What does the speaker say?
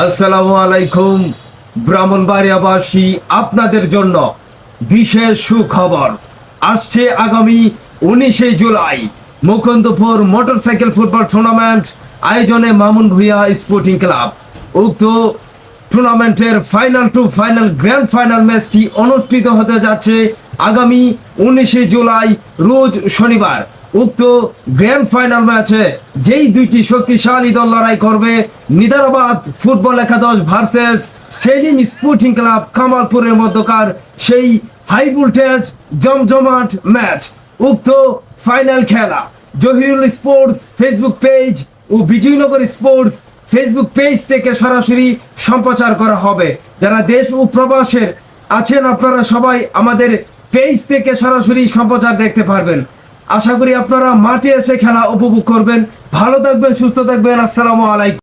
আসসালামু আলাইকুম, ব্রাহ্মণবাড়িয়াবাসী, আপনাদের জন্য বিশেষ সুখবর। আসছে আগামী উনিশে July Mukundapur motorcycle football tournament আয়োজনে মামুন ভুইয়া স্পোর্টিং ক্লাব। উক্ত টুর্নামেন্টের final to final, grand final ম্যাচটি অনুষ্ঠিত হতে যাচ্ছে আগামী উনিশে জুলাই, রোজ শনিবার। উক্ত গ্র্যান্ড ফাইনাল ম্যাচে যেই দুইটি শক্তিশালী দল লড়াই করবে, নিদারাবাদ ফুটবল একাদশ ভার্সেস সেলিম স্পোর্টিং ক্লাব কামালপুরের মধ্যকার সেই হাই ভোল্টেজ জমজমাট ম্যাচ উক্ত ফাইনাল খেলা, জহিরুল স্পোর্টস ফেসবুক পেজ ও বিজয়নগর স্পোর্টস ফেসবুক পেজ থেকে সরাসরি সম্প্রচার করা হবে। যারা দেশ ও প্রবাসের আছেন, আপনারা সবাই আমাদের পেজ থেকে সরাসরি সম্প্রচার দেখতে পারবেন। আশা করি আপনারা মাঠে এসে খেলা উপভোগ করবেন। ভালো থাকবেন সুস্থ থাকবেন। আসসালামু আলাইকুম।